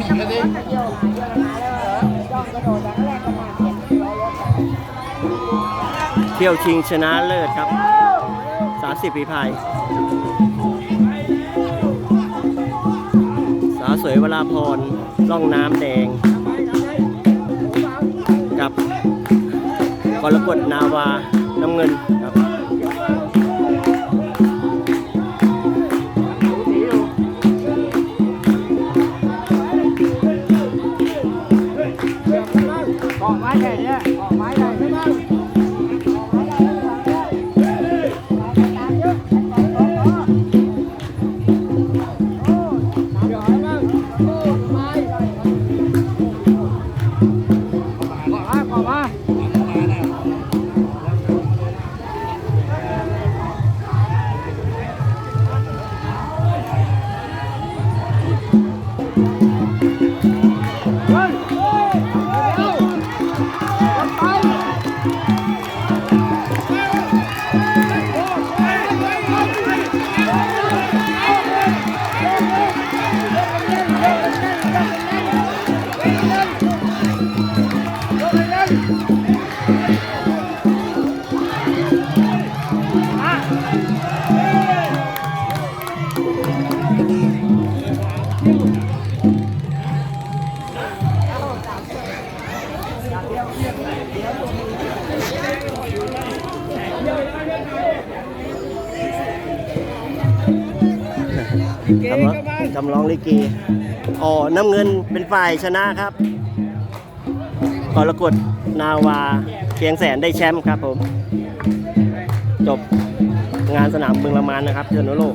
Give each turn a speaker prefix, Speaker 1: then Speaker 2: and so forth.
Speaker 1: ผู้หญิงกันดิ
Speaker 2: เที่ยวชิงชนะเลิศครับ 30 ปีพาย สาสวยวราพรล่องน้ำแดง กับกรกฎนาวาน้ำเงินครับ
Speaker 3: เกาะไม้ใหญ่เจำ
Speaker 2: ลองจำลองลิเกอ๋อ น้ำเงินเป็นฝ่ายชนะครับกรกฎนาวาเชียงแสนได้แชมป์ครับผม จบงานสนามบึงละมานนะครับเทอร์โนโลก